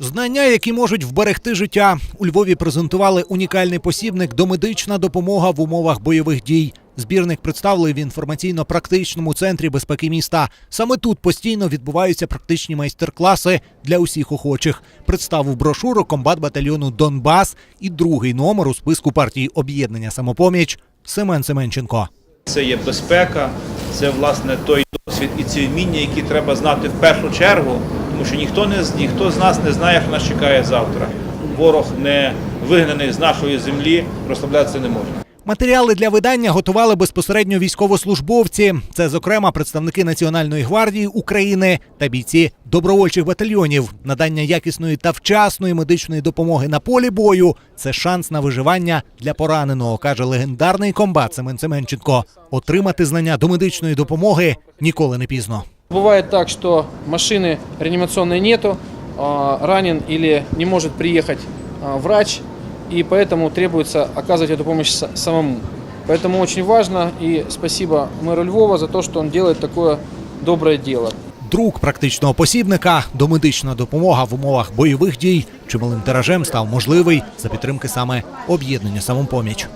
Знання, які можуть вберегти життя. У Львові презентували унікальний посібник «Домедична допомога в умовах бойових дій. Збірник представили в інформаційно-практичному центрі безпеки міста. Саме тут постійно відбуваються практичні майстер-класи для усіх охочих. Представив брошуру комбат батальйону Донбас і другий номер у списку партії об'єднання самопоміч Семен Семенченко. Це є безпека, це власне той досвід і ці вміння, які треба знати в першу чергу, тому що ніхто не ніхто з нас не знає, що нас чекає завтра. Ворог не вигнаний з нашої землі, розслаблятися не може. Матеріали для видання готували безпосередньо військовослужбовці. Це, зокрема, представники Національної гвардії України та бійці добровольчих батальйонів. Надання якісної та вчасної медичної допомоги на полі бою це шанс на виживання для пораненого, каже легендарний комбат Семен Семенченко. Отримати знання до медичної допомоги ніколи не пізно. Бывает так, что машины реанимационной нету, а, ранен или не может приехать а, врач, и поэтому требуется оказывать эту помощь са- самому. Поэтому очень важно, и спасибо мэру Львова за то, что он делает такое доброе дело. Друк практичного посібника домедична допомога в умовах бойових дій чималим тиражем став можливий за підтримки саме об'єднання самопоміч.